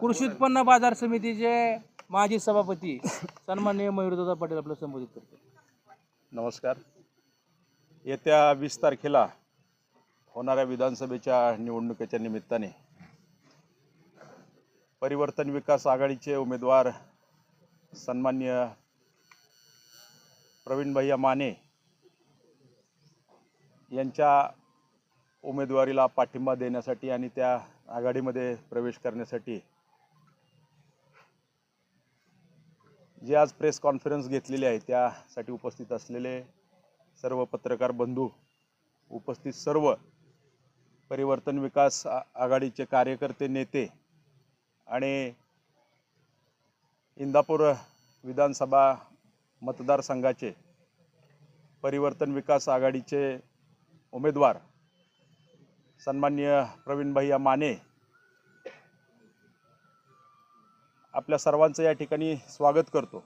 कृषी उत्पन्न बाजार समितीचे माजी सभापती सन्माननीय मयूरदादा पाटील आपलं संबोधित करतो नमस्कार. येत्या वीस तारखेला होणाऱ्या विधानसभेच्या निवडणुकीच्या निमित्ताने परिवर्तन विकास आघाडीचे उमेदवार सन्मान्य प्रवीण भैया माने यांच्या उमेदवारीला पाठिंबा देण्यासाठी आणि त्या आघाडीमध्ये प्रवेश करण्यासाठी जे आज प्रेस कॉन्फरन्स घेतलेली आहे त्यासाठी उपस्थित असलेले सर्व पत्रकार बंधू उपस्थित सर्व परिवर्तन विकास आ- आघाडीचे कार्यकर्ते नेते आणि इंदापूर विधानसभा मतदारसंघाचे परिवर्तन विकास आघाडीचे उमेदवार सन्माननीय प्रवीणभाईया माने आपल्या सर्वांचं या ठिकाणी स्वागत करतो.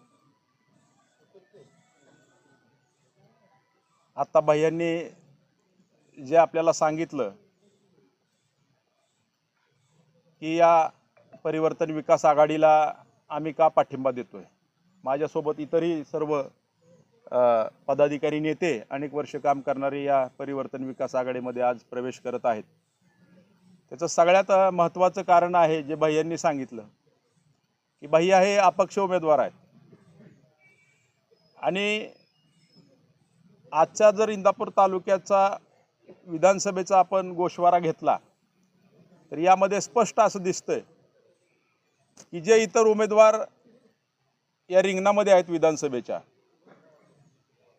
आत्ता भैयांनी जे आपल्याला सांगितलं की या परिवर्तन विकास आघाडीला आम्ही का पाठिंबा देतोय? माझ्यासोबत इतरही सर्व पदाधिकारी नेते अनेक वर्ष काम करणारे या परिवर्तन विकास आघाडीमध्ये आज प्रवेश करत आहेत. त्याचं सगळ्यात महत्त्वाचं कारण आहे जे भैयांनी सांगितलं की भैया हे अपक्ष उमेदवार आहेत. आणि आजच्या जर इंदापूर तालुक्याचा विधानसभेचा आपण गोषवारा घेतला तर यामध्ये स्पष्ट असं दिसतंय की जे इतर उमेदवार या रिंगणामध्ये आहेत विधानसभेच्या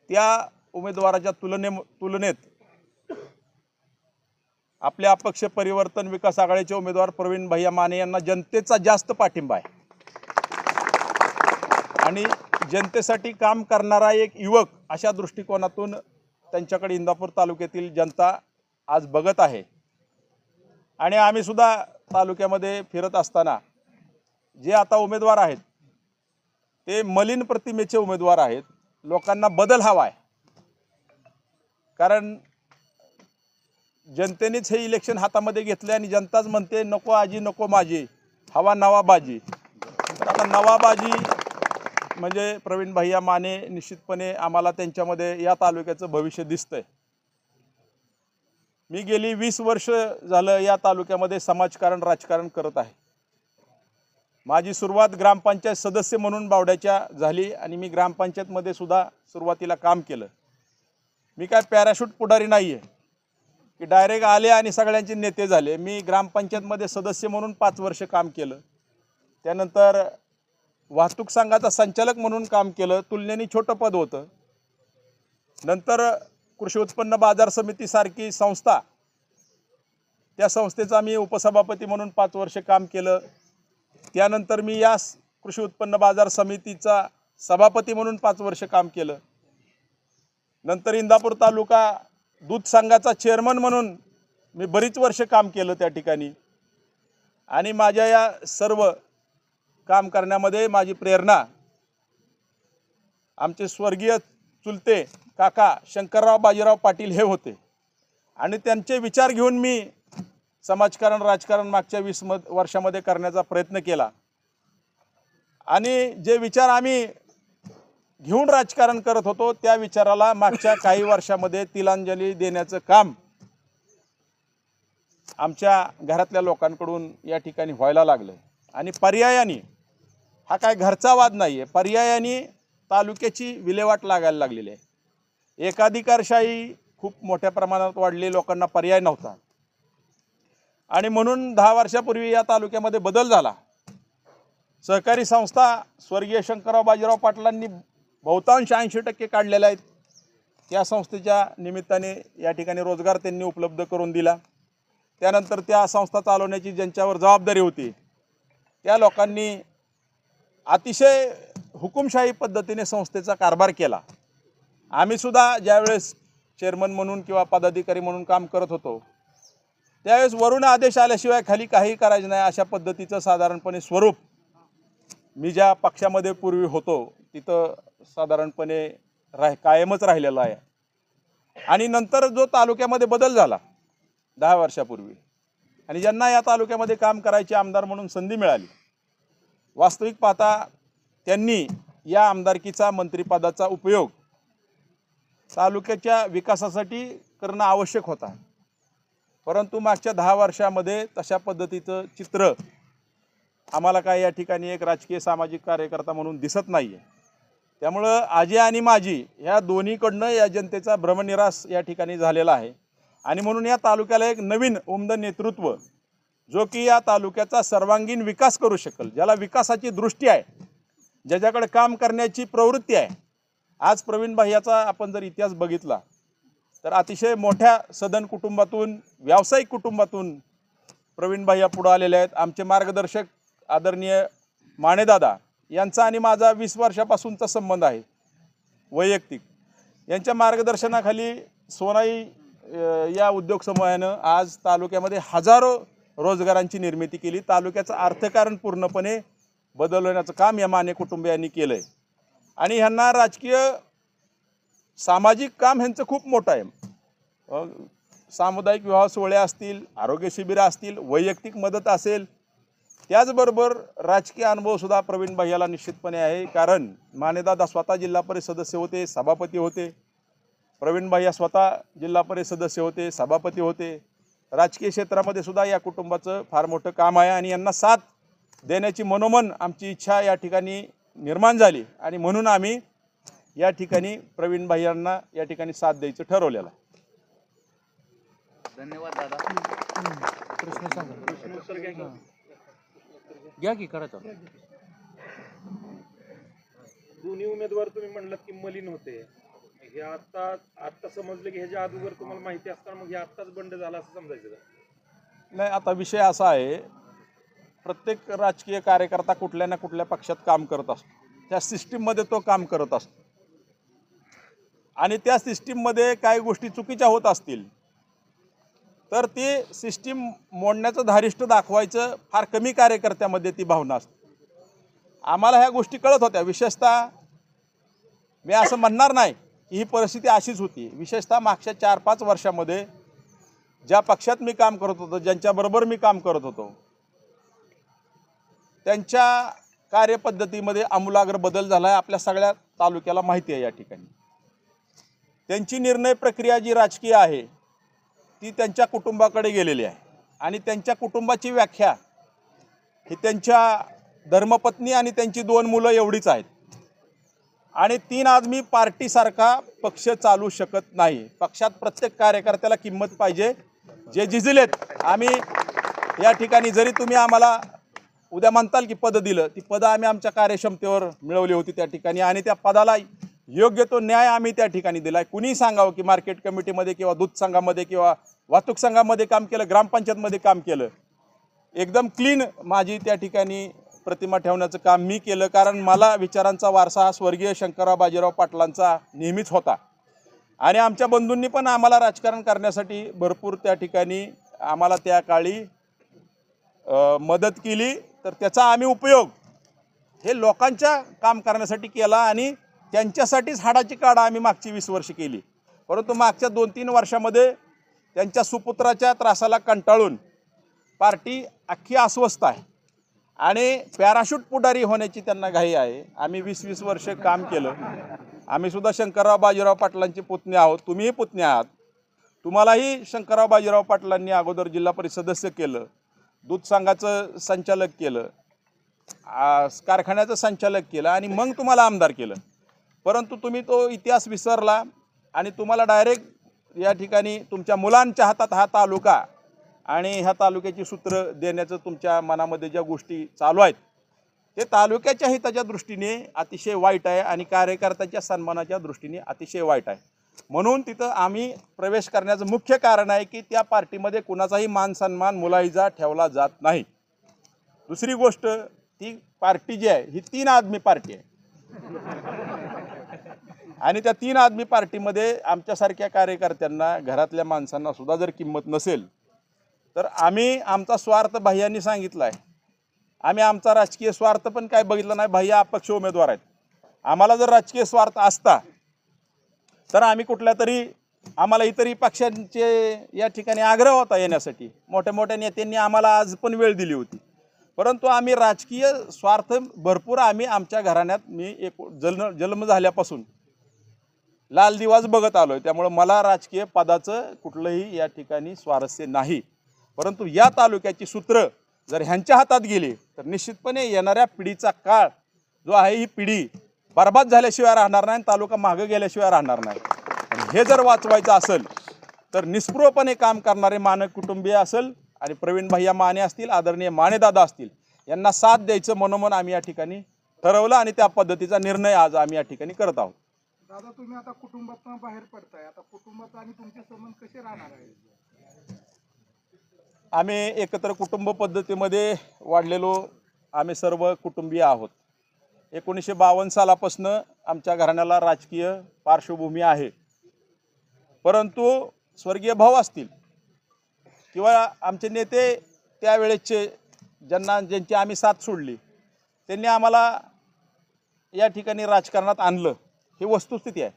त्या उमेदवाराच्या तुलने तुलनेत आपल्या अपक्ष परिवर्तन विकास आघाडीचे उमेदवार प्रवीण भैया माने यांना जनतेचा जास्त पाठिंबा आहे. आणि जनतेसाठी काम करणारा एक युवक अशा दृष्टिकोनातून त्यांच्याकडे इंदापूर तालुक्यातील जनता आज बघत आहे. आणि आम्ही सुद्धा तालुक्यामध्ये फिरत असताना जे आता उमेदवार आहेत ते मलिन प्रतिमेचे उमेदवार आहेत. लोकांना बदल हवा आहे. कारण जनतेनेच हे इलेक्शन हातामध्ये घेतले आणि जनताच म्हणते नको आजी नको माझी. हवा नवाबाजी. तर आता नवाबाजी म्हणजे प्रवीण भैया माने निश्चितपणे आम्हाला त्यांच्यामध्ये या तालुक्याचं भविष्य दिसतंय. मी गेली वीस वर्ष झालं या तालुक्यामध्ये समाजकारण राजकारण करत आहे. माझी सुरुवात ग्रामपंचायत सदस्य म्हणून बावड्याच्या झाली आणि मी ग्रामपंचायतमध्ये सुद्धा सुरुवातीला काम केलं. मी काय पॅराशूट पुढारी नाही आहे की डायरेक्ट आले आणि सगळ्यांचे नेते झाले. मी ग्रामपंचायतमध्ये सदस्य म्हणून पाच वर्ष काम केलं. त्यानंतर वाहतूक संघाचा संचालक म्हणून काम केलं तुलनेने छोटं पद होतं. नंतर कृषी उत्पन्न बाजार समितीसारखी संस्था त्या संस्थेचा मी उपसभापती म्हणून पाच वर्ष काम केलं. त्यानंतर मी या कृषी उत्पन्न बाजार समितीचा सभापती म्हणून पाच वर्ष काम केलं. नंतर इंदापूर तालुका दूध संघाचा चेअरमन म्हणून मी बरीच वर्ष काम केलं त्या ठिकाणी. आणि माझ्या या सर्व काम करण्यामध्ये माझी प्रेरणा. आमचे स्वर्गीय चुलते काका शंकरराव बाजीराव पाटील हे होते. आणि त्यांचे विचार घेऊन मी समाजकारण राजकारण मागच्या वीस मध वर्षामध्ये करण्याचा प्रयत्न केला. आणि जे विचार आम्ही घेऊन राजकारण करत होतो त्या विचाराला मागच्या काही वर्षामध्ये तिलांजली देण्याचं काम आमच्या घरातल्या लोकांकडून या ठिकाणी व्हायला लागलं आणि पर्यायाने हा काय घरचा वाद नाही आहे पर्यायाने तालुक्याची विल्हेवाट लागायला लागलेली आहे. एकाधिकारशाही खूप मोठ्या प्रमाणात वाढली लोकांना पर्याय नव्हता. आणि म्हणून दहा वर्षापूर्वी या तालुक्यामध्ये बदल झाला. सहकारी संस्था स्वर्गीय शंकरराव बाजीराव पाटलांनी बहुतांश ऐंशी टक्के काढलेल्या आहेत. त्या संस्थेच्या निमित्ताने या ठिकाणी रोजगार त्यांनी उपलब्ध करून दिला. त्यानंतर त्या संस्था चालवण्याची ज्यांच्यावर जबाबदारी होती त्या लोकांनी अतिशय हुकुमशाही पद्धतीने संस्थेचा कारभार केला. आम्हीसुद्धा ज्यावेळेस चेअरमन म्हणून किंवा पदाधिकारी म्हणून काम करत होतो त्यावेळेस वरून आदेश आल्याशिवाय खाली काही करायचं नाही अशा पद्धतीचं साधारणपणे स्वरूप मी ज्या पक्षामध्ये पूर्वी होतो तिथं साधारणपणे राह कायमच राहिलेलं आहे. आणि नंतर जो तालुक्यामध्ये बदल झाला दहा वर्षापूर्वी आणि ज्यांना या तालुक्यामध्ये काम करायची आमदार म्हणून संधी मिळाली. वास्तविक पाहता त्यांनी या आमदारकीचा मंत्रिपदाचा उपयोग तालुक्याच्या विकासासाठी करणं आवश्यक होता. परंतु मागच्या दहा वर्षामध्ये तशा पद्धतीचं चित्र आम्हाला काय या ठिकाणी एक राजकीय सामाजिक कार्यकर्ता म्हणून दिसत नाही आहे त्यामुळं आजी आणि माझी ह्या दोन्हीकडनं या जनतेचा भ्रमनिरास या ठिकाणी झालेला आहे. आणि म्हणून या तालुक्याला एक नवीन उमद नेतृत्व जो की या तालुक्याचा सर्वांगीण विकास करू शकेल ज्याला विकासाची दृष्टी आहे ज्याच्याकडे काम करण्याची प्रवृत्ती आहे. आज प्रवीण भाईयाचा आपण जर इतिहास बघितला तर अतिशय मोठ्या सदन कुटुंबातून व्यावसायिक कुटुंबातून प्रवीण भाईया पुढं आलेले आहेत. आमचे मार्गदर्शक आदरणीय माणेदादा यांचा आणि माझा वीस वर्षापासूनचा संबंध आहे वैयक्तिक. यांच्या मार्गदर्शनाखाली सोनाई या उद्योग समूहानं आज तालुक्यामध्ये हजारो रोजगारांची निर्मिती केली. तालुक्याचं अर्थकारण पूर्णपणे बदलवण्याचं काम या माने कुटुंबियांनी केलं आहे आणि ह्यांना राजकीय सामाजिक काम ह्यांचं खूप मोठं आहे. सामुदायिक विवाह सोहळे असतील आरोग्य शिबिरं असतील वैयक्तिक मदत असेल त्याचबरोबर राजकीय अनुभवसुद्धा प्रवीण भैयाला निश्चितपणे आहे. कारण मानेदादा स्वतः जिल्हा परिषद सदस्य होते सभापती होते. प्रवीण भैया स्वतः जिल्हा परिषद सदस्य होते सभापती होते. राजकीय क्षेत्रामध्ये सुद्धा या कुटुंबाचं फार मोठं काम आहे आणि यांना साथ देण्याची मनोमन आमची इच्छा या ठिकाणी निर्माण झाली. आणि म्हणून आम्ही या ठिकाणी प्रवीण भैयांना या ठिकाणी साथ द्यायचं ठरवलेलं आहे. धन्यवाद दादा. प्रश्न सांगा. घ्या की करायचं दोन्ही उमेदवार तुम्ही म्हणलात की मलिन होते. हे आता आता समजलं की ह्याच्या अगोदर तुम्हाला माहिती असताना मग हे आत्ताच बंड झाला असं समजायचं का? नाही आता विषय असा आहे प्रत्येक राजकीय कार्यकर्ता कुठल्या ना कुठल्या पक्षात काम करत असतो. त्या सिस्टीममध्ये तो काम करत असतो. आणि त्या सिस्टीममध्ये काही गोष्टी चुकीच्या होत असतील तर ती सिस्टीम मोडण्याचं धारिष्ट दाखवायचं फार कमी कार्यकर्त्यामध्ये ती भावना असते. आम्हाला ह्या गोष्टी कळत होत्या. विशेषतः मी असं म्हणणार नाही ही परिस्थिती अशीच होती. विशेषतः मागच्या चार पाच वर्षामध्ये ज्या पक्षात मी काम करत होतो ज्यांच्याबरोबर मी काम करत होतो त्यांच्या कार्यपद्धतीमध्ये आमूलाग्र बदल झाला आहे आपल्या सगळ्या तालुक्याला माहिती आहे या ठिकाणी. त्यांची निर्णय प्रक्रिया जी राजकीय आहे ती त्यांच्या कुटुंबाकडे गेलेली आहे. आणि त्यांच्या कुटुंबाची व्याख्या ही त्यांच्या धर्मपत्नी आणि त्यांची दोन मुलं एवढीच आहेत. आणि तीन आदमी पार्टीसारखा पक्ष चालू शकत नाही. पक्षात प्रत्येक कार्यकर्त्याला किंमत पाहिजे. जे झिजलेत आम्ही या ठिकाणी जरी तुम्ही आम्हाला उद्या म्हणताल की पद दिलं ती पदं आम्ही आमच्या कार्यक्षमतेवर मिळवली होती त्या ठिकाणी आणि त्या पदाला योग्य तो न्याय आम्ही त्या ठिकाणी दिला आहे कुणीही सांगावं की मार्केट कमिटीमध्ये किंवा दूध संघामध्ये किंवा वाहतूक संघामध्ये काम केलं ग्रामपंचायतमध्ये काम केलं. एकदम क्लीन माझी त्या ठिकाणी प्रतिमा ठेवण्याचं काम मी केलं कारण मला विचारांचा वारसा हा स्वर्गीय शंकरराव बाजीराव पाटलांचा नेहमीच होता. आणि आमच्या बंधूंनी पण आम्हाला राजकारण करण्यासाठी भरपूर त्या ठिकाणी आम्हाला त्या काळी मदत केली. तर त्याचा आम्ही उपयोग हे लोकांच्या काम करण्यासाठी केला आणि त्यांच्यासाठीच हाडाची काढा आम्ही मागची वीस वर्ष केली. परंतु मागच्या दोन तीन वर्षामध्ये त्यांच्या सुपुत्राच्या त्रासाला कंटाळून पार्टी अख्खी अस्वस्थ आहे. आणि पॅराशूट पुढारी होण्याची त्यांना घाई आहे. आम्ही वीस वीस वर्ष काम केलं. आम्ही सुद्धा शंकरराव बाजीराव पाटलांचे पुतणे आहोत. तुम्हीही पुतणे आहात. तुम्हालाही शंकरराव बाजीराव पाटलांनी अगोदर जिल्हा परिषद सदस्य केलं. दूध संघाचं संचालक केलं. कारखान्याचं संचालक केलं आणि मग तुम्हाला आमदार केलं. परंतु तुम्ही तो इतिहास विसरला आणि तुम्हाला डायरेक्ट या ठिकाणी तुमच्या मुलांच्या हातात हा तालुका आणि ह्या तालुक्याची सूत्र देण्याचं तुमच्या मनामध्ये ज्या गोष्टी चालू आहेत ते तालुक्याच्या हिताच्या दृष्टीने अतिशय वाईट आहे आणि कार्यकर्त्याच्या सन्मानाच्या दृष्टीने अतिशय वाईट आहे. म्हणून तिथं आम्ही प्रवेश करण्याचं मुख्य कारण आहे की त्या पार्टीमध्ये कुणाचाही मान सन्मान मुलाईजा ठेवला जात नाही. दुसरी गोष्ट ती पार्टी जी आहे ही तीन आदमी पार्टी आहे. आणि त्या तीन आदमी पार्टीमध्ये आमच्यासारख्या कार्यकर्त्यांना घरातल्या माणसांना सुद्धा जर किंमत नसेल तर आम्ही आमचा स्वार्थ भैयांनी सांगितला आहे आम्ही आमचा राजकीय स्वार्थ पण काय बघितलं नाही भैया अपक्ष उमेदवार आहेत. आम्हाला जर राजकीय स्वार्थ असता तर आम्ही कुठल्या तरी आम्हाला इतरही पक्षांचे या ठिकाणी आग्रह होता येण्यासाठी. मोठ्या मोठ्या नेत्यांनी आम्हाला आज पण वेळ दिली होती. परंतु आम्ही राजकीय स्वार्थ भरपूर आम्ही आमच्या घराण्यात मी एक जन्म जन्म झाल्यापासून लाल दिवास बघत आलो आहे त्यामुळं मला राजकीय पदाचं कुठलंही या ठिकाणी स्वारस्य नाही. परंतु या तालुक्याची सूत्र जर ह्यांच्या हातात गेली तर निश्चितपणे येणाऱ्या पिढीचा काळ जो आहे ही पिढी बर्बाद झाल्याशिवाय राहणार नाही आणि तालुका मागं गेल्याशिवाय राहणार नाही. हे जर वाचवायचं असेल तर निस्पृहपणे काम करणारे मानक कुटुंबीय असेल आणि प्रवीण भैया माने असतील आदरणीय मानेदादा असतील यांना साथ द्यायचं मनोमन आम्ही या ठिकाणी ठरवलं आणि त्या पद्धतीचा निर्णय आज आम्ही या ठिकाणी करत आहोत. दादा तुम्ही आता कुटुंबातून बाहेर पडताय. आता कुटुंबात आणि तुमचे संबंध कसे राहणार आहे आम्ही एकत्र कुटुंब पद्धतीमध्ये वाढलेलो. आम्ही सर्व कुटुंबीय आहोत. एकोणीसशे बावन्न सालापासनं आमच्या घराण्याला राजकीय पार्श्वभूमी आहे. परंतु स्वर्गीय भाऊ असतील किंवा आमचे नेते त्यावेळेचे ज्यांना ज्यांची आम्ही साथ सोडली त्यांनी आम्हाला या ठिकाणी राजकारणात आणलं. ही वस्तुस्थिती आहे.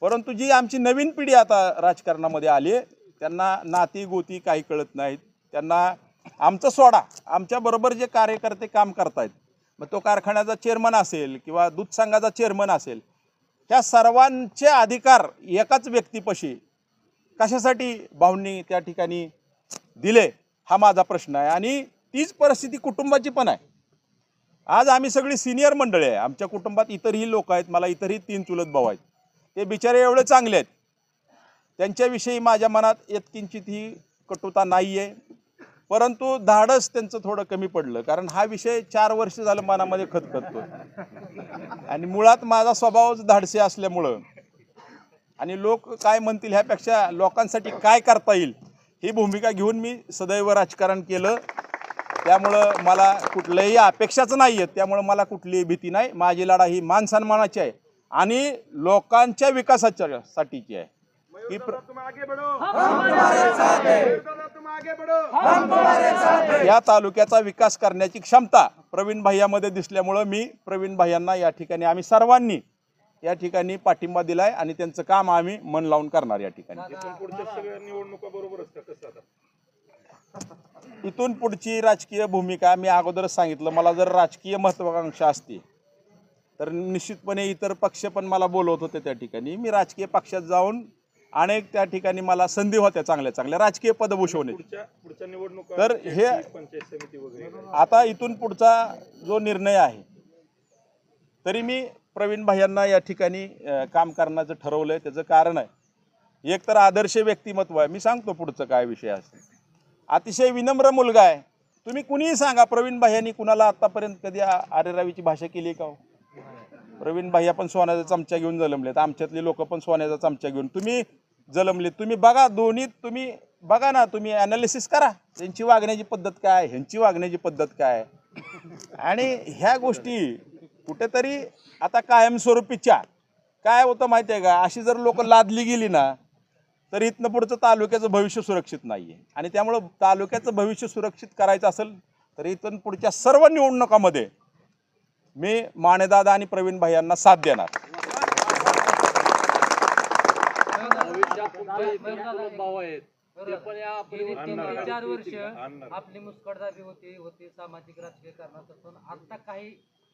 परंतु जी आमची नवीन पिढी आता राजकारणामध्ये आली आहे त्यांना नाती गोती काही कळत नाहीत. त्यांना आमचं सोडा. आमच्याबरोबर जे कार्यकर्ते काम करतायत मग तो कारखान्याचा चेअरमन असेल किंवा दूध संघाचा चेअरमन असेल ह्या सर्वांचे अधिकार एकाच व्यक्तीपाशी कशासाठी भाऊंनी त्या ठिकाणी दिले हा माझा प्रश्न आहे. आणि तीच परिस्थिती कुटुंबाची पण आहे. आज आम्ही सगळी सिनियर मंडळी आहे. आमच्या कुटुंबात इतरही लोक आहेत मला इतरही तीन चुलत भाऊ आहेत. ते बिचारे एवढे चांगले आहेत. त्यांच्याविषयी माझ्या मनात येतकिंचित ही कटुता नाही आहे परंतु धाडस त्यांचं थोडं कमी पडलं कारण हा विषय चार वर्ष झालं मनामध्ये खतखततो आणि मुळात माझा स्वभावच धाडसी असल्यामुळं. आणि लोक काय म्हणतील ह्यापेक्षा लोकांसाठी काय करता येईल ही भूमिका घेऊन मी सदैव राजकारण केलं. त्यामुळं मला कुठल्याही अपेक्षाच नाही आहेत त्यामुळं मला कुठलीही भीती नाही. माझी लढा ही मान सन्मानाची आहे आणि लोकांच्या विकासाच्या साठीची आहे. ही प्र- या तालुक्याचा विकास करण्याची क्षमता प्रवीण भाईयामध्ये दिसल्यामुळं मी प्रवीण भाईयांना या ठिकाणी आम्ही सर्वांनी या ठिकाणी पाठिंबा दिलाय आणि त्यांचं काम आम्ही मन लावून करणार या ठिकाणी. इथून पुढची राजकीय भूमिका मी अगोदरच सांगितलं मला जर राजकीय महत्वाकांक्षा असती तर निश्चितपणे इतर पक्ष पण मला बोलवत होते त्या ठिकाणी. मी राजकीय पक्षात जाऊन अनेक त्या ठिकाणी मला संधी होत्या चांगल्या चांगल्या. राजकीय पद भूषवण्याची पुढच्या पुढच्या निवडणुका तर हे- आता इथून पुढचा जो निर्णय आहे तरी मी प्रवीण भाईंना या ठिकाणी काम करण्याचं ठरवलं आहे त्याचं कारण आहे. एक तर आदर्श व्यक्तिमत्व आहे. मी सांगतो पुढचं काय विषय असेल अतिशय विनम्र मुलगा आहे. तुम्ही कुणीही सांगा प्रवीण भाईयांनी कुणाला आतापर्यंत कधी आरेरावीची भाषा केली का हो? प्रवीण भाई पण सोन्याचा चमचा घेऊन जलमलेत आमच्यातले लोक पण सोन्याचा चमचा घेऊन. तुम्ही जलमले. तुम्ही बघा दोन्ही तुम्ही बघा ना तुम्ही अनालिसिस करा. त्यांची वागण्याची पद्धत काय ह्यांची वागण्याची पद्धत काय? आणि ह्या गोष्टी कुठेतरी आता कायमस्वरूपीच्या. काय होतं माहिती आहे का? अशी जर लोक लादली गेली ना तर इथनं पुढचं तालुक्याचं भविष्य सुरक्षित नाही आहे आणि त्यामुळं तालुक्याचं भविष्य सुरक्षित करायचं असेल तर इथून पुढच्या सर्व निवडणुकामध्ये मी मानेदादा आणि प्रवीण भाई यांना साथ देणार. गेली तीन ते चार वर्ष. आपली मुस्कटदाबी होती होती सामाजिक राजकीय कारणात पण आता काही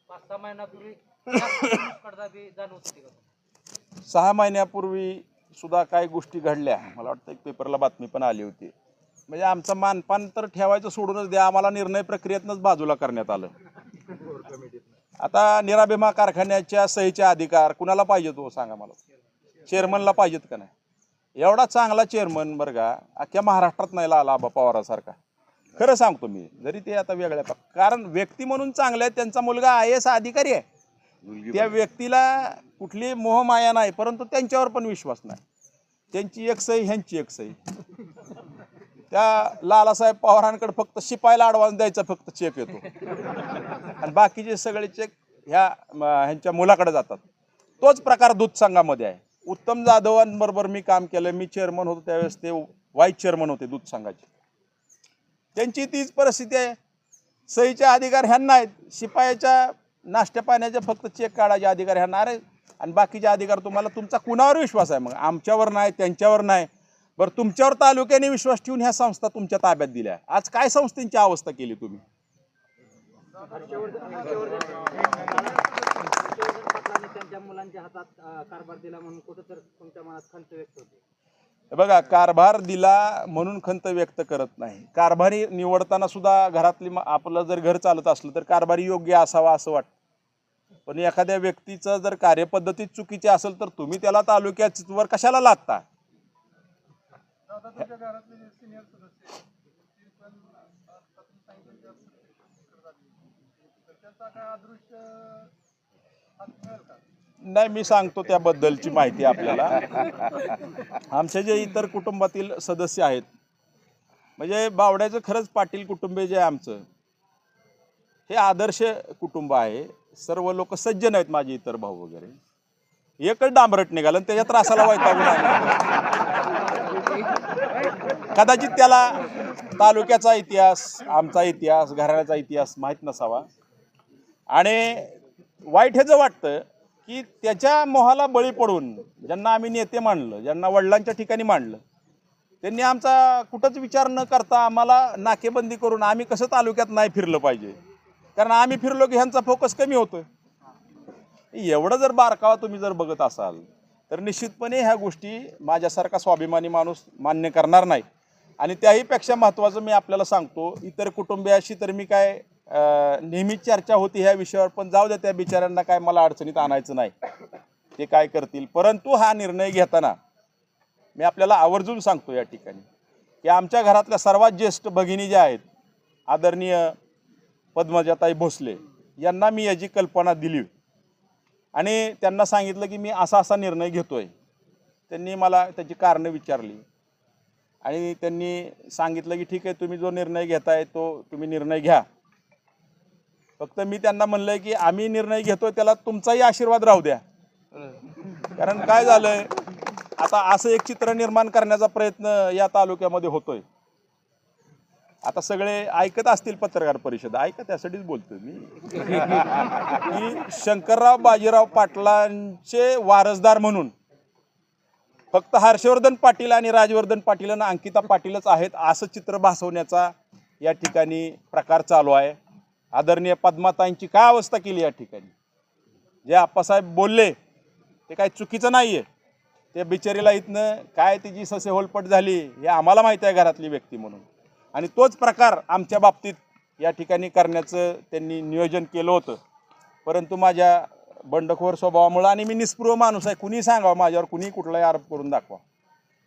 पाच सहा महिन्यापूर्वी जास्त मुस्कटदाबी जाणवत होती का सहा महिन्यापूर्वी सुद्धा काही गोष्टी घडल्या. मला वाटतं एक पेपरला बातमी पण आली होती. म्हणजे आमचं मानपान तर ठेवायचं सोडूनच द्या. आम्हाला निर्णय प्रक्रियेतनंच बाजूला करण्यात आलं. आता निराभिमा कारखान्याच्या सहीचे अधिकार कुणाला पाहिजे तो सांगा मला. चेअरमनला पाहिजेत का नाही? एवढा चांगला चेअरमन बरं का अख्ख्या महाराष्ट्रात नाही आला आबा पवारासारखा. खरं सांगतो मी जरी ते आता वेगळ्या पा- कारण व्यक्ती म्हणून चांगले आहेत त्यांचा मुलगा आय एस अधिकारी आहे. त्या व्यक्तीला कुठली मोहमाया नाही परंतु त्यांच्यावर पण विश्वास नाही. त्यांची एक सही ह्यांची एक सही. त्या लालासाहेब पवारांकडे फक्त शिपायला ॲडव्हान्स द्यायचा फक्त चेक येतो. आणि बाकीचे सगळे चेक ह्या ह्यांच्या मुलाकडे जातात. तोच प्रकार दूध संघामध्ये आहे. उत्तम जाधवांबरोबर मी काम केलं. मी चेअरमन होतो त्यावेळेस ते व्हाईस चेअरमन होते दूध संघाचे. त्यांची तीच परिस्थिती आहे. सहीचे अधिकार ह्यांना आहेत. शिपायाच्या नाश्त्या पाण्याचे फक्त चेक काढायचे अधिकार ह्यांना अरे आणि बाकीचे अधिकार तुम्हाला तुमचा कुणावर विश्वास आहे? मग आमच्यावर नाही त्यांच्यावर नाही. बरं तुमच्यावर तालुक्याने विश्वास ठेवून ह्या संस्था तुमच्या ताब्यात दिल्या आज काय संस्थेची अवस्था केली तुम्ही? हर्षवर्धन हर्षवर्धन मुलांच्या हातात कारभार दिला म्हणून कुठं तर तुमच्या मनात खंत व्यक्त होते. हे बघा कारभार दिला म्हणून खंत व्यक्त करत नाही. कारभारी निवडताना सुद्धा घरातली आपलं जर घर चालत असलं तर कारभारी योग्य असावा असं वाटतं. पण एखाद्या व्यक्तीचं जर कार्यपद्धती चुकीची असेल तर तुम्ही त्याला तालुक्यावर कशाला लादता? दादा तुमच्या घरातले जे सिनियर सदस्य आहेत, ते पण आता तुम्ही सांगितलं की जास्त करत आले. तर त्याचा काय अदृश्य हात मिळेल का? नाही मी सांगतो त्याबद्दलची माहिती आपल्याला. आमचे जे इतर कुटुंबातील सदस्य आहेत म्हणजे बावड्याचं खरंच पाटील कुटुंब जे आहे आमचं हे आदर्श कुटुंब आहे. सर्व लोक सज्जन आहेत माझे इतर भाऊ वगैरे. एकच डांबरट निघालं आणि त्याच्या त्रासाला वैतागून कदाचित त्याला तालुक्याचा इतिहास आमचा इतिहास घराण्याचा इतिहास माहीत नसावा. आणि वाईट ह्याचं वाटतं की त्याच्या मोहाला बळी पडून ज्यांना आम्ही नेते मांडलं ज्यांना वडिलांच्या ठिकाणी मांडलं त्यांनी आमचा कुठंच विचार न करता आम्हाला नाकेबंदी करून आम्ही कसं तालुक्यात नाही फिरलं पाहिजे? कारण आम्ही फिरलो की ह्यांचा फोकस कमी होतो एवढं जर बारकावा तुम्ही जर बघत असाल तर निश्चितपणे ह्या गोष्टी माझ्यासारखा स्वाभिमानी माणूस मान्य करणार नाही. आणि त्याहीपेक्षा महत्त्वाचं मी आपल्याला सांगतो इतर कुटुंबियाशी तर मी काय नेहमी नेहमीच चर्चा होती ह्या विषयावर पण जाऊ द्या त्या बिचाऱ्यांना काय मला अडचणीत आणायचं नाही. ते काय करतील? परंतु हा निर्णय घेताना मी आपल्याला आवर्जून सांगतो या ठिकाणी की आमच्या घरातल्या सर्वात ज्येष्ठ भगिनी ज्या आहेत आदरणीय पद्मजाताई भोसले यांना मी याची कल्पना दिली. आणि त्यांना सांगितलं की मी असा असा निर्णय घेतो आहे त्यांनी मला त्याची कारणं विचारली. आणि त्यांनी सांगितलं की ठीक आहे तुम्ही जो निर्णय घेताय तो तुम्ही निर्णय घ्या. फक्त मी त्यांना म्हणलंय की आम्ही निर्णय घेतोय त्याला तुमचाही आशीर्वाद राहू द्या. कारण काय झालंय? आता असं एक चित्र निर्माण करण्याचा प्रयत्न या तालुक्यामध्ये होतोय. आता सगळे ऐकत असतील पत्रकार परिषद. ऐका त्यासाठीच बोलतोय मी. की शंकरराव बाजीराव पाटलांचे वारसदार म्हणून फक्त हर्षवर्धन पाटील आणि राजवर्धन पाटील आणि अंकिता पाटीलच आहेत असं चित्र भासवण्याचा या ठिकाणी प्रकार चालू आहे. आदरणीय पद्माताईंची काय अवस्था केली या ठिकाणी? जे आप्पासाहेब बोलले ते काही चुकीचं नाही आहे ते बिचारीला इथनं काय तिची ससे होलपट झाली हे आम्हाला माहिती आहे घरातली व्यक्ती म्हणून. आणि तोच प्रकार आमच्या बाबतीत या ठिकाणी करण्याचं त्यांनी नियोजन केलं होतं. परंतु माझ्या बंडखोर स्वभावामुळं आणि मी निस्पृह माणूस आहे कुणी सांगावं माझ्यावर कुणी कुठलाही आरोप करून दाखवा.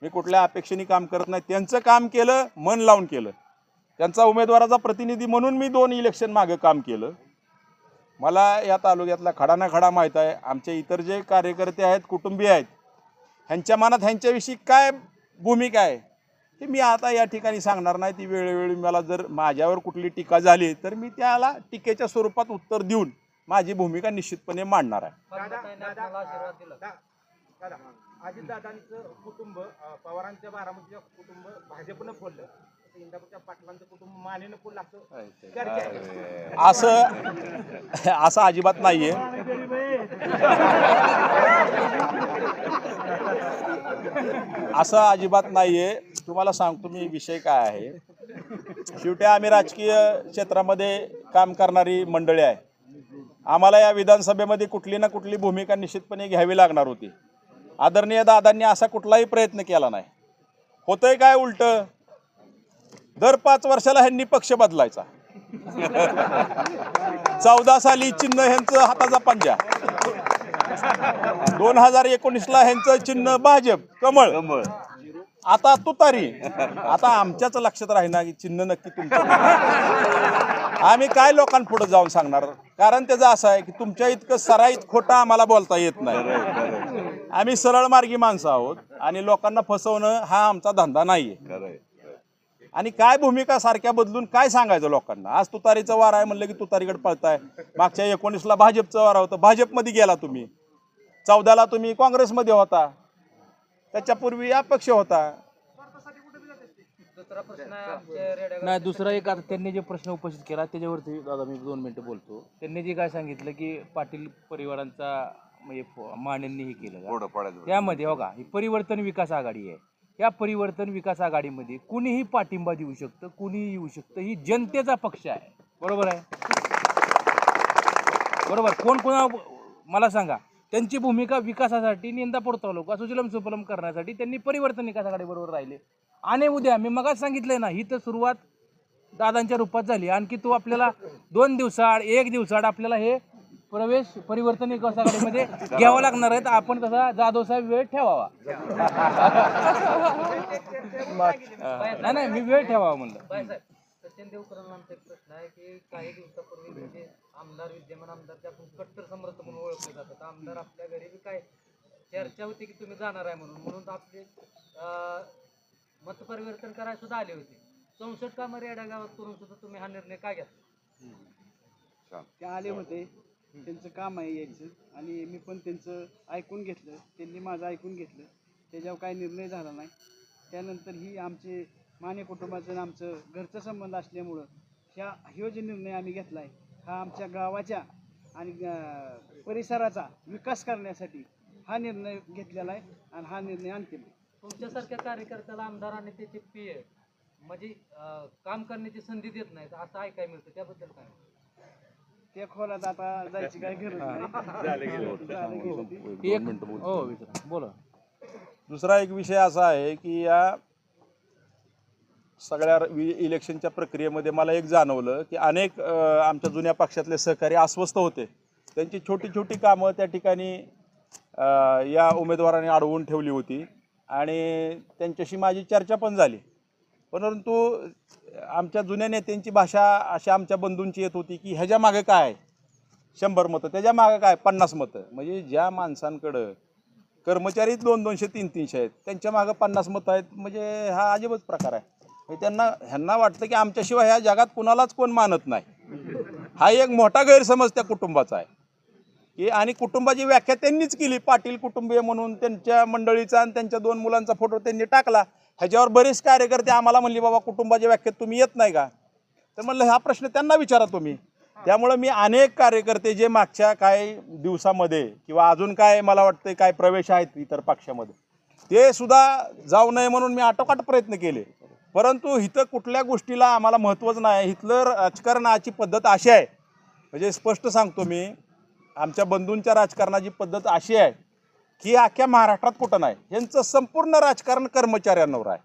मी कुठल्या अपेक्षेने काम करत नाही. त्यांचं काम केलं मन लावून केलं. त्यांचा उमेदवाराचा प्रतिनिधी म्हणून मी दोन इलेक्शन मागं काम केलं मला या तालुक्यातला खडा ना खडा माहीत आहे आमचे इतर जे कार्यकर्ते आहेत कुटुंबीय आहेत ह्यांच्या मनात ह्यांच्याविषयी काय भूमिका आहे ते मी आता या ठिकाणी सांगणार नाही ती वेळोवेळी मला जर माझ्यावर कुठली टीका झाली तर मी त्याला टीकेच्या स्वरूपात उत्तर देऊन माझी भूमिका निश्चितपणे मांडणार आहे अजितदादांचं कुटुंब पवारांच्या बारामतीचं कुटुंब भाजपनं फोडलं असं असं अजिबात नाहीये. असं अजिबात नाहीये. तुम्हाला सांगतो मी विषय काय आहे. शेवटी आम्ही राजकीय क्षेत्रामध्ये काम करणारी मंडळी आहे. आम्हाला या विधानसभेमध्ये कुठली ना कुठली भूमिका निश्चितपणे घ्यावी लागणार होती. आदरणीय दादांनी असा कुठलाही प्रयत्न केला नाही. होतंय काय उलट? दर पाच वर्षाला ह्यांनी पक्ष बदलायचा. चौदा साली चिन्ह ह्यांचं हाताचा पंजा. दोन हजार एकोणीसला ह्यांचं चिन्ह भाजप कमळ. आता तुतारी. आता आमच्याच लक्षात राहीना की चिन्ह नक्की तुमचं. आम्ही काय लोकांपुढे जाऊन सांगणार? कारण त्याचं असं आहे की तुमच्या इतकं सराईत खोटं आम्हाला बोलता येत नाही. आम्ही सरळ मार्गी माणसं आहोत आणि लोकांना फसवणं हा आमचा धंदा नाहीये. आणि काय भूमिका सारख्या बदलून काय सांगायचं लोकांना? आज तुतारीचं वार आहे म्हणलं की तुतारीकडे पळताय. मागच्या एकोणीसला भाजपचं वार होतं. भाजपमध्ये गेला तुम्ही. चौदाला तुम्ही काँग्रेसमध्ये होता. त्याच्यापूर्वी अपक्ष होता. दुसरा प्रश्न आहे आमच्या रेड्या नाही दुसरा एक आता त्यांनी जे प्रश्न उपस्थित केला त्याच्यावरती दादा मी दोन मिनिटं बोलतो. त्यांनी जे काय सांगितलं की पाटील परिवारांचा म्हणजे मानेंनी हे केलं? त्यामध्ये हो का ही परिवर्तन विकास आघाडी आहे. या परिवर्तन विकास आघाडीमध्ये कुणीही पाठिंबा देऊ शकतं कुणीही येऊ शकतं. ही जनतेचा पक्ष आहे. बरोबर आहे? बरोबर. कोण कोणा मला सांगा. त्यांची भूमिका विकासासाठी निंदापूर तालुका सुजलम सुफलम करण्यासाठी त्यांनी परिवर्तन विकास आघाडीबरोबर राहिले. आणि उद्या मी मगाच सांगितलंय ना ही तर सुरुवात दादांच्या रूपात झाली. आणखी तो आपल्याला दोन दिवसाआड एक दिवसाआड आपल्याला हे प्रवेश परिवर्तन विकास आघाडीमध्ये घ्यावं लागणार आहेत. आपण तसा जाधव साहेब वेळ ठेवावा. नाही नाही मी वेळ ठेवावा म्हणलं. सचिन देवकरांना एक प्रश्न आहे की काही दिवसापूर्वी म्हणजे आमदार विद्यमान आमदार ते आपण कट्टर समर्थ म्हणून ओळखले जातात आमदार आपल्या घरी काय चर्चा होती की तुम्ही जाणार आहे म्हणून. म्हणून आपले मतपरिवर्तन करायला सुद्धा आले होते. चौसष्ट कामर येड्या गावात करून सुद्धा तुम्ही हा निर्णय काय घेतला? ते आले होते. त्यांचं काम आहे यायचं. आणि मी पण त्यांचं ऐकून घेतलं. त्यांनी माझं ऐकून घेतलं. त्याच्यावर काही निर्णय झाला नाही. त्यानंतर ही आमचे माने कुटुंबाचं आणि आमचं घरचं संबंध असल्यामुळं ह्या ह्यो जे निर्णय आम्ही घेतला आहे हा आमच्या गावाच्या आणि परिसराचा विकास करण्यासाठी हा निर्णय घेतलेला आहे आणि हा निर्णय अंतिम आहे. तुमच्यासारख्या कार्यकर्त्याला आमदाराने त्याचे पी म्हणजे काम करण्याची संधी देत नाहीत असं ऐकायला मिळतं. त्याबद्दल काय? त्या खोलात आता जायची गरज नाही. एक हो विचारा. बोला. दुसरा एक विषय असा आहे की या सगळ्या इलेक्शनच्या प्रक्रियेमध्ये मला एक जाणवलं की अनेक आमच्या जुन्या पक्षातले सहकारी अस्वस्थ होते. त्यांची छोटी छोटी कामं त्या ठिकाणी या उमेदवाराने अडवून ठेवली होती. आणि त्यांच्याशी माझी चर्चा पण झाली. परंतु आमच्या जुन्या नेत्यांची भाषा अशा आमच्या बंधूंची येत होती की ह्याच्या मागे काय? शंभर मतं. त्याच्यामागे काय? पन्नास मतं. म्हणजे ज्या माणसांकडं कर्मचारीच दोन दोनशे तीन तीनशे आहेत त्यांच्या मागं पन्नास मतं आहेत म्हणजे हा अजिबच प्रकार आहे. म्हणजे त्यांना ह्यांना वाटतं की आमच्याशिवाय ह्या जगात कुणालाच कोण मानत नाही. हा एक मोठा गैरसमज त्या कुटुंबाचा आहे. की आणि कुटुंबाची व्याख्या त्यांनीच केली पाटील कुटुंबीय म्हणून त्यांच्या मंडळीचा आणि त्यांच्या दोन मुलांचा फोटो त्यांनी टाकला. ह्याच्यावर बरेच कार्यकर्ते आम्हाला म्हणले बाबा कुटुंबाच्या व्याख्यात तुम्ही येत नाही का? तर म्हणलं हा प्रश्न त्यांना विचारा तुम्ही. त्यामुळं मी अनेक कार्यकर्ते जे मागच्या काही दिवसामध्ये किंवा अजून काय मला वाटतं काय प्रवेश आहेत इतर पक्षामध्ये ते सुद्धा जाऊ नये म्हणून मी आटोकाट प्रयत्न केले. परंतु इथं कुठल्या गोष्टीला आम्हाला महत्त्वच नाही. इथलं राजकारणाची पद्धत अशी आहे. म्हणजे स्पष्ट सांगतो मी आमच्या बंधूंच्या राजकारणाची पद्धत अशी आहे की अख्ख्या महाराष्ट्रात कुठं नाही. यांचं संपूर्ण राजकारण कर्मचाऱ्यांवर आहे.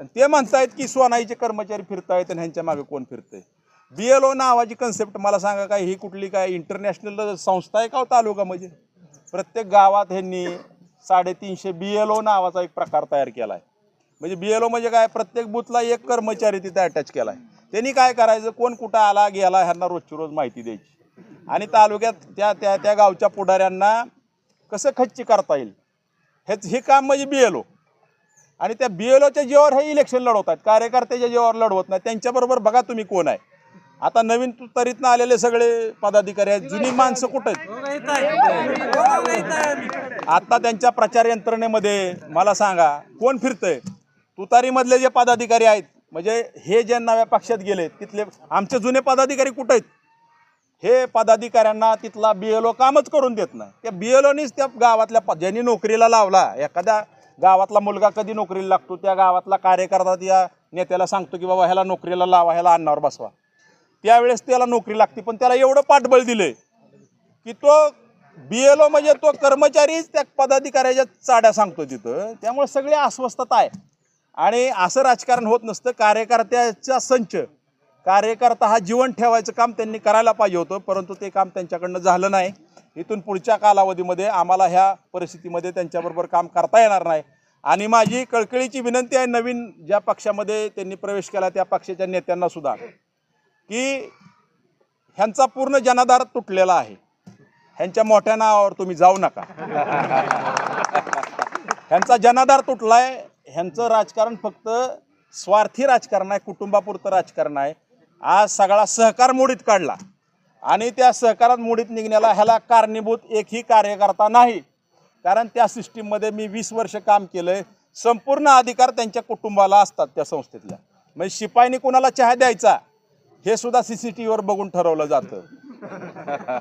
आणि ते म्हणतायत की सोनाईचे कर्मचारी फिरतायत आणि ह्यांच्या मागे कोण फिरतंय? बी एल ओ नावाची कन्सेप्ट मला सांगा काय ही कुठली काय इंटरनॅशनल संस्था आहे का हो तालुका म्हणजे प्रत्येक गावात ह्यांनी साडेतीनशे बी एल ओ नावाचा एक प्रकार तयार केला आहे म्हणजे बी एल ओ म्हणजे काय प्रत्येक बूथला एक कर्मचारी तिथे अटॅच केला आहे त्यांनी काय करायचं कोण कुठं आला गेला ह्यांना रोजची रोज माहिती द्यायची. आणि तालुक्यात त्या त्या त्या गावच्या पुढाऱ्यांना कसं खच्ची करता येईल? हेच हे काम म्हणजे बी एल ओ आणि त्या बी एल ओच्या जीवावर हे इलेक्शन लढवत आहेत. कार्यकर्त्याच्या जीवावर लढवत नाही. त्यांच्याबरोबर बघा तुम्ही कोण आहे. आता नवीन तरीतनं आलेले सगळे पदाधिकारी आहेत. जुनी माणसं कुठं आहेत? आता त्यांच्या प्रचार यंत्रणेमध्ये मला सांगा कोण फिरतंय? तुतारीमधले जे पदाधिकारी आहेत म्हणजे हे जे नव्या पक्षात गेले तिथले आमचे जुने पदाधिकारी कुठं आहेत? हे पदाधिकाऱ्यांना तिथला बी एल ओ कामच करून देत नाही. त्या बी एल ओनीच त्या गावातल्या प- ज्यांनी नोकरीला लावला एखाद्या गावातला मुलगा कधी नोकरीला लागतो त्या गावातला कार्यकर्ता त्या नेत्याला सांगतो की बाबा ह्याला नोकरीला लावा ह्याला अन्नावर बसवा. त्यावेळेस त्याला नोकरी लागते पण त्याला एवढं पाठबळ दिले की तो बी एल ओ म्हणजे तो कर्मचारीच त्या पदाधिकाऱ्याच्या चाड्या सांगतो तिथं. त्यामुळे सगळी अस्वस्थता आहे आणि असं राजकारण होत नसतं. कार्यकर्त्याचा संच कार्यकर्ता हा जीवन ठेवायचं काम त्यांनी करायला पाहिजे होतं परंतु ते काम त्यांच्याकडनं झालं नाही. इथून पुढच्या कालावधीमध्ये आम्हाला ह्या परिस्थितीमध्ये त्यांच्याबरोबर काम करता येणार नाही. आणि माझी कळकळीची विनंती आहे नवीन ज्या पक्षामध्ये त्यांनी प्रवेश केला त्या पक्षाच्या नेत्यांना सुद्धा की ह्यांचा पूर्ण जनाधार तुटलेला आहे. ह्यांच्या मोठ्या नावावर तुम्ही जाऊ नका. ह्यांचा जनाधार तुटलाय ह्यांचं राजकारण फक्त स्वार्थी राजकारण आहे कुटुंबापुरतं राजकारण आहे. आज सगळा सहकार मोडीत काढला. आणि त्या सहकारात मोडीत निघण्याला ह्याला कारणीभूत एकही कार्यकर्ता नाही. कारण त्या सिस्टीममध्ये मी वीस वर्ष काम केलं आहे संपूर्ण अधिकार त्यांच्या कुटुंबाला असतात त्या संस्थेतल्या. म्हणजे शिपाईने कोणाला चहा द्यायचा? हे सुद्धा सी सी टी व्हीवर बघून ठरवलं जातं.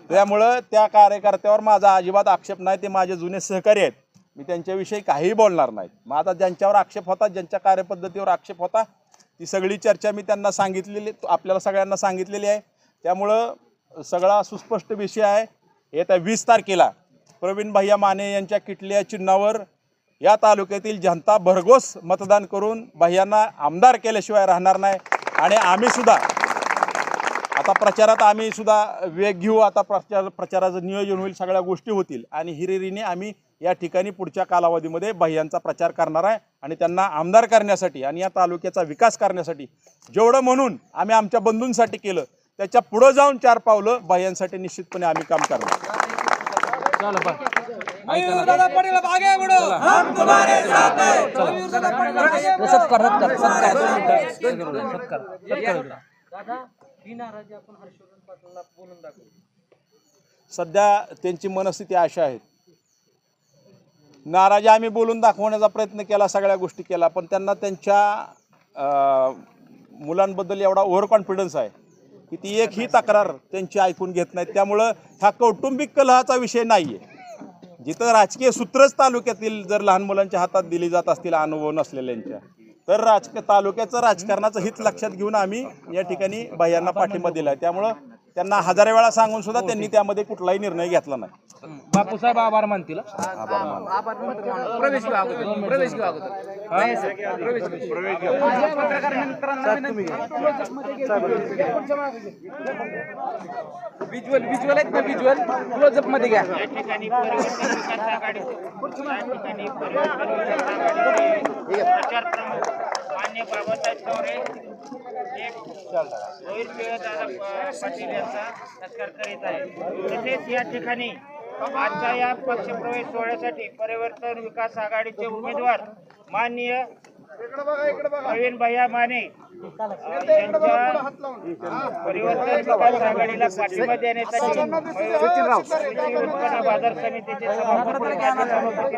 त्यामुळं त्या कार्यकर्त्यावर माझा अजिबात आक्षेप नाही. ते माझे जुने सहकारी आहेत. मी त्यांच्याविषयी काहीही बोलणार नाही. मग आता ज्यांच्यावर आक्षेप होता ज्यांच्या कार्यपद्धतीवर आक्षेप होता ती सगळी चर्चा मी त्यांना सांगितलेली आपल्याला सगळ्यांना सांगितलेली आहे. त्यामुळं सगळा सुस्पष्ट विषय आहे. येत्या वीस तारखेला प्रवीण भैया माने यांच्या किटल्या चिन्हावर या तालुक्यातील जनता भरघोस मतदान करून भैयांना आमदार केल्याशिवाय राहणार नाही. आणि आम्ही सुद्धा आता प्रचारात आम्ही सुद्धा वेग घेऊ आता प्रचार प्रचाराचं नियोजन होईल सगळ्या गोष्टी होतील. आणि हिरिरीने आम्ही या ठिकाणी पुढच्या कालावधीमध्ये भैयांचा प्रचार करणार आहे आणि त्यांना आमदार करण्यासाठी आणि या तालुक्याचा विकास करण्यासाठी जेवढं म्हणून आम्ही आमच्या बंधूंसाठी केलं त्याच्या पुढं जाऊन चार पावलं भैयांसाठी निश्चितपणे आम्ही काम करणार ही सध्या त्यांची मनस्थिती अशा आहे नाराजी आम्ही बोलून दाखवण्याचा प्रयत्न केला सगळ्या गोष्टी केला पण त्यांना त्यांच्या मुलांबद्दल एवढा ओव्हर कॉन्फिडन्स आहे की ती एकही तक्रार त्यांची ऐकून घेत नाहीत त्यामुळं हा कौटुंबिक कलहाचा विषय नाही आहे जिथं राजकीय सूत्रच तालुक्यातील जर लहान मुलांच्या हातात दिली जात असतील अनुभव नसलेल्यांच्या तर राजकीय तालुक्याचं राजकारणाचं हित लक्षात घेऊन आम्ही या ठिकाणी बाह्यांना पाठिंबा दिला आहे त्यामुळं त्यांना हजार वेळा सांगून सुद्धा त्यांनी त्यामध्ये कुठलाही निर्णय घेतला नाही. बापूसाहेब आभार मानतील हा? प्रवेश घेऊ अगोदर. प्रवेश घेऊ अगोदर. प्रवेश घेऊ. पत्रकार मित्रांना विज्युअल विज्युअल आहेत ना विज्युअल क्लोजअपमध्ये घ्या. ठिकाणी परिवर्तन विकास आघाडी या ठिकाणी परिवर्तन विकास आघाडीचे प्रचार प्रमुख मान्य बाबासाहेब चौरे हे रोहित दादा पाटील यांचा सत्कार करीत आहे. तसेच या ठिकाणी आजच्या या पक्षप्रवेश सोहळ्यासाठी परिवर्तन विकास आघाडीचे उमेदवार माननीय प्रवीण भैया माने यांच्या परिवर्तन विकास आघाडीला पाठिंबा देण्यासाठी उत्पन्न बाजार समितीचे सभापती